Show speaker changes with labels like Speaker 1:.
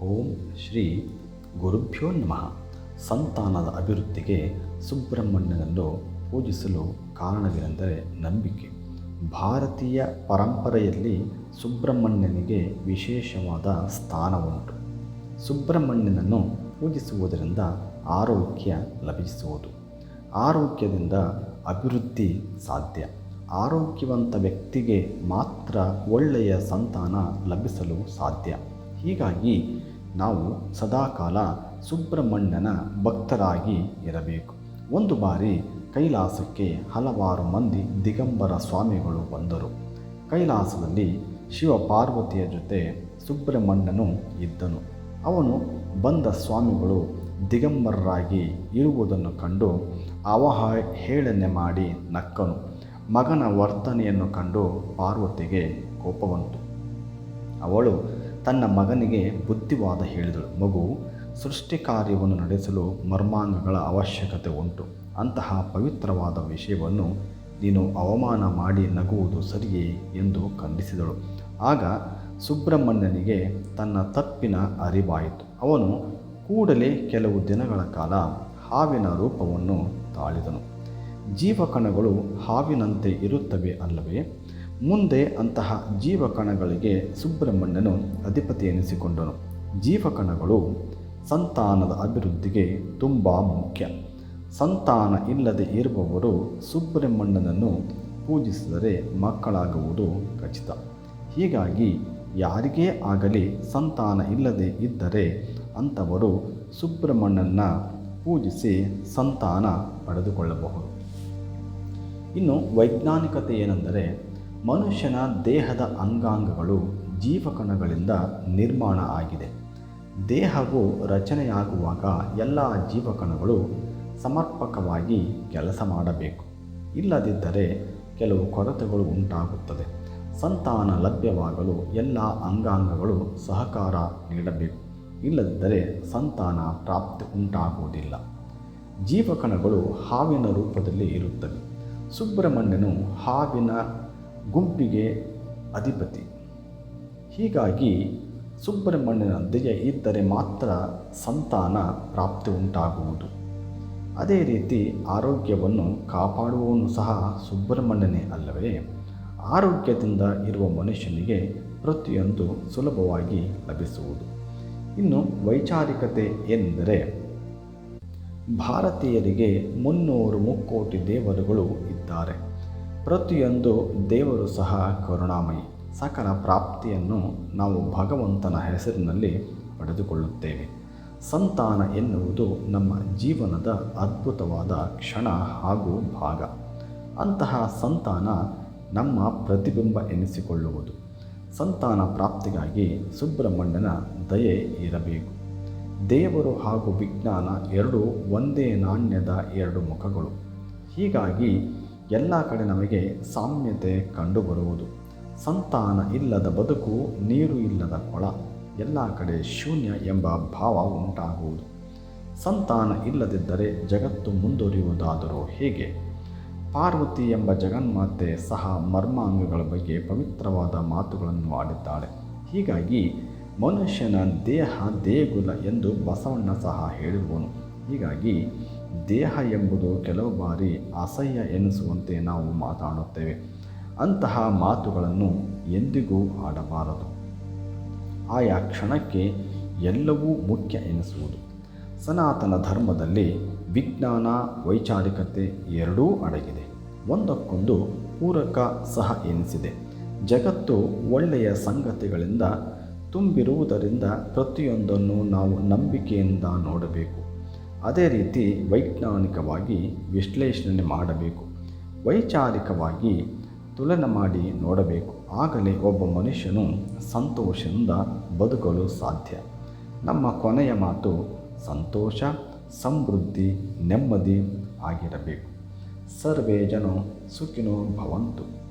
Speaker 1: ಓಂ ಶ್ರೀ ಗುರುಭ್ಯೋ ನಮಃ. ಸಂತಾನದ ಅಭಿವೃದ್ಧಿಗೆ ಸುಬ್ರಹ್ಮಣ್ಯನನ್ನು ಪೂಜಿಸಲು ಕಾರಣವೇನೆಂದರೆ ನಂಬಿಕೆ. ಭಾರತೀಯ ಪರಂಪರೆಯಲ್ಲಿ ಸುಬ್ರಹ್ಮಣ್ಯನಿಗೆ ವಿಶೇಷವಾದ ಸ್ಥಾನವುಂಟು. ಸುಬ್ರಹ್ಮಣ್ಯನನ್ನು ಪೂಜಿಸುವುದರಿಂದ ಆರೋಗ್ಯ ಲಭಿಸುವುದು. ಆರೋಗ್ಯದಿಂದ ಅಭಿವೃದ್ಧಿ ಸಾಧ್ಯ. ಆರೋಗ್ಯವಂತ ವ್ಯಕ್ತಿಗೆ ಮಾತ್ರ ಒಳ್ಳೆಯ ಸಂತಾನ ಲಭಿಸಲು ಸಾಧ್ಯ. ಹೀಗಾಗಿ ನಾವು ಸದಾಕಾಲ ಸುಬ್ರಹ್ಮಣ್ಯನ ಭಕ್ತರಾಗಿ ಇರಬೇಕು. ಒಂದು ಬಾರಿ ಕೈಲಾಸಕ್ಕೆ ಹಲವಾರು ಮಂದಿ ದಿಗಂಬರ ಸ್ವಾಮಿಗಳು ಬಂದರು. ಕೈಲಾಸದಲ್ಲಿ ಶಿವ ಪಾರ್ವತಿಯ ಜೊತೆ ಸುಬ್ರಹ್ಮಣ್ಯನು ಇದ್ದನು. ಅವನು ಬಂದ ಸ್ವಾಮಿಗಳು ದಿಗಂಬರರಾಗಿ ಇರುವುದನ್ನು ಕಂಡು ಅವಹೇಳನೆ ಮಾಡಿ ನಕ್ಕನು. ಮಗನ ವರ್ತನೆಯನ್ನು ಕಂಡು ಪಾರ್ವತಿಗೆ ಕೋಪವಂತು. ಅವಳು ತನ್ನ ಮಗನಿಗೆ ಬುದ್ಧಿವಾದ ಹೇಳಿದಳು. ಮಗು, ಸೃಷ್ಟಿ ಕಾರ್ಯವನ್ನು ನಡೆಸಲು ಮರ್ಮಾಂಗಗಳ ಅವಶ್ಯಕತೆ ಉಂಟು. ಅಂತಹ ಪವಿತ್ರವಾದ ವಿಷಯವನ್ನು ನೀನು ಅವಮಾನ ಮಾಡಿ ನಗುವುದು ಸರಿಯೇ ಎಂದು ಖಂಡಿಸಿದಳು. ಆಗ ಸುಬ್ರಹ್ಮಣ್ಯನಿಗೆ ತನ್ನ ತಪ್ಪಿನ ಅರಿವಾಯಿತು. ಅವನು ಕೂಡಲೇ ಕೆಲವು ದಿನಗಳ ಕಾಲ ಹಾವಿನ ರೂಪವನ್ನು ತಾಳಿದನು. ಜೀವಕಣಗಳು ಹಾವಿನಂತೆ ಇರುತ್ತವೆ ಅಲ್ಲವೇ? ಮುಂದೆ ಅಂತಹ ಜೀವಕಣಗಳಿಗೆ ಸುಬ್ರಹ್ಮಣ್ಯನು ಅಧಿಪತಿ ಎನಿಸಿಕೊಂಡನು. ಜೀವಕಣಗಳು ಸಂತಾನದ ಅಭಿವೃದ್ಧಿಗೆ ತುಂಬ ಮುಖ್ಯ. ಸಂತಾನ ಇಲ್ಲದೆ ಇರುವವರು ಸುಬ್ರಹ್ಮಣ್ಯನನ್ನು ಪೂಜಿಸಿದರೆ ಮಕ್ಕಳಾಗುವುದು ಖಚಿತ. ಹೀಗಾಗಿ ಯಾರಿಗೇ ಆಗಲಿ ಸಂತಾನ ಇಲ್ಲದೆ ಇದ್ದರೆ ಅಂಥವರು ಸುಬ್ರಹ್ಮಣ್ಯನ ಪೂಜಿಸಿ ಸಂತಾನ ಪಡೆದುಕೊಳ್ಳಬಹುದು. ಇನ್ನು ವೈಜ್ಞಾನಿಕತೆ ಏನೆಂದರೆ ಮನುಷ್ಯನ ದೇಹದ ಅಂಗಾಂಗಗಳು ಜೀವಕಣಗಳಿಂದ ನಿರ್ಮಾಣ ಆಗಿದೆ. ದೇಹವು ರಚನೆಯಾಗುವಾಗ ಎಲ್ಲ ಜೀವಕಣಗಳು ಸಮರ್ಪಕವಾಗಿ ಕೆಲಸ ಮಾಡಬೇಕು. ಇಲ್ಲದಿದ್ದರೆ ಕೆಲವು ಕೊರತೆಗಳು ಉಂಟಾಗುತ್ತದೆ. ಸಂತಾನ ಲಭ್ಯವಾಗಲು ಎಲ್ಲ ಅಂಗಾಂಗಗಳು ಸಹಕಾರ ನೀಡಬೇಕು. ಇಲ್ಲದಿದ್ದರೆ ಸಂತಾನ ಪ್ರಾಪ್ತಿ ಉಂಟಾಗುವುದಿಲ್ಲ. ಜೀವಕಣಗಳು ಹಾವಿನ ರೂಪದಲ್ಲಿ ಇರುತ್ತವೆ. ಸುಬ್ರಹ್ಮಣ್ಯನು ಹಾವಿನ ಗುಂಪಿಗೆ ಅಧಿಪತಿ. ಹೀಗಾಗಿ ಸುಬ್ರಹ್ಮಣ್ಯನ ದಯ ಇದ್ದರೆ ಮಾತ್ರ ಸಂತಾನ ಪ್ರಾಪ್ತಿ ಉಂಟಾಗುವುದು. ಅದೇ ರೀತಿ ಆರೋಗ್ಯವನ್ನು ಕಾಪಾಡುವವನು ಸಹ ಸುಬ್ರಹ್ಮಣ್ಯನೇ ಅಲ್ಲವೇ? ಆರೋಗ್ಯದಿಂದ ಇರುವ ಮನುಷ್ಯನಿಗೆ ಪ್ರತಿಯೊಂದು ಸುಲಭವಾಗಿ ಲಭಿಸುವುದು. ಇನ್ನು ವೈಚಾರಿಕತೆ ಎಂದರೆ ಭಾರತೀಯರಿಗೆ ಮುನ್ನೂರು ಮುಕ್ಕೋಟಿ ದೇವರುಗಳು ಇದ್ದಾರೆ. ಪ್ರತಿಯೊಂದು ದೇವರು ಸಹ ಕರುಣಾಮಯಿ. ಸಕಲ ಪ್ರಾಪ್ತಿಯನ್ನು ನಾವು ಭಗವಂತನ ಹೆಸರಿನಲ್ಲಿ ಪಡೆದುಕೊಳ್ಳುತ್ತೇವೆ. ಸಂತಾನ ಎನ್ನುವುದು ನಮ್ಮ ಜೀವನದ ಅದ್ಭುತವಾದ ಕ್ಷಣ ಹಾಗೂ ಭಾಗ. ಅಂತಹ ಸಂತಾನ ನಮ್ಮ ಪ್ರತಿಬಿಂಬ ಎನಿಸಿಕೊಳ್ಳುವುದು. ಸಂತಾನ ಪ್ರಾಪ್ತಿಗಾಗಿ ಸುಬ್ರಹ್ಮಣ್ಯನ ದಯೆ ಇರಬೇಕು. ದೇವರು ಹಾಗೂ ವಿಜ್ಞಾನ ಎರಡೂ ಒಂದೇ ನಾಣ್ಯದ ಎರಡು ಮುಖಗಳು. ಹೀಗಾಗಿ ಎಲ್ಲ ಕಡೆ ನಮಗೆ ಸಾಮ್ಯತೆ ಕಂಡುಬರುವುದು. ಸಂತಾನ ಇಲ್ಲದ ಬದುಕು, ನೀರು ಇಲ್ಲದ ಕೊಳ, ಎಲ್ಲ ಕಡೆ ಶೂನ್ಯ ಎಂಬ ಭಾವ ಉಂಟಾಗುವುದು. ಸಂತಾನ ಇಲ್ಲದಿದ್ದರೆ ಜಗತ್ತು ಮುಂದುವರಿಯುವುದಾದರೂ ಹೇಗೆ? ಪಾರ್ವತಿ ಎಂಬ ಜಗನ್ಮಾತೆ ಸಹ ಮರ್ಮಾಂಗಗಳ ಬಗ್ಗೆ ಪವಿತ್ರವಾದ ಮಾತುಗಳನ್ನು ಆಡಿದ್ದಾಳೆ. ಹೀಗಾಗಿ ಮನುಷ್ಯನ ದೇಹ ದೇಗುಲ ಎಂದು ಬಸವಣ್ಣ ಸಹ ಹೇಳಿರುವನು ಹೀಗಾಗಿ ದೇಹ ಎಂಬುದು ಕೆಲವು ಬಾರಿ ಅಸಹ್ಯ ಎನಿಸುವಂತೆ ನಾವು ಮಾತಾಡುತ್ತೇವೆ. ಅಂತಹ ಮಾತುಗಳನ್ನು ಎಂದಿಗೂ ಆಡಬಾರದು. ಆಯಾ ಕ್ಷಣಕ್ಕೆ ಎಲ್ಲವೂ ಮುಖ್ಯ ಎನಿಸುವುದು. ಸನಾತನ ಧರ್ಮದಲ್ಲಿ ವಿಜ್ಞಾನ, ವೈಚಾರಿಕತೆ ಎರಡೂ ಅಡಗಿದೆ. ಒಂದಕ್ಕೊಂದು ಪೂರಕ ಸಹ ಎನಿಸಿದೆ. ಜಗತ್ತು ಒಳ್ಳೆಯ ಸಂಗತಿಗಳಿಂದ ತುಂಬಿರುವುದರಿಂದ ಪ್ರತಿಯೊಂದನ್ನು ನಾವು ನಂಬಿಕೆಯಿಂದ ನೋಡಬೇಕು. ಅದೇ ರೀತಿ ವೈಜ್ಞಾನಿಕವಾಗಿ ವಿಶ್ಲೇಷಣೆ ಮಾಡಬೇಕು. ವೈಚಾರಿಕವಾಗಿ ತುಲನೆ ಮಾಡಿ ನೋಡಬೇಕು. ಆಗಲೇ ಒಬ್ಬ ಮನುಷ್ಯನು ಸಂತೋಷದಿಂದ ಬದುಕಲು ಸಾಧ್ಯ. ನಮ್ಮ ಕೊನೆಯ ಮಾತು ಸಂತೋಷ, ಸಮೃದ್ಧಿ, ನೆಮ್ಮದಿ ಆಗಿರಬೇಕು. ಸರ್ವೇ ಜನ ಸುಖಿನೋ ಭವಂತು.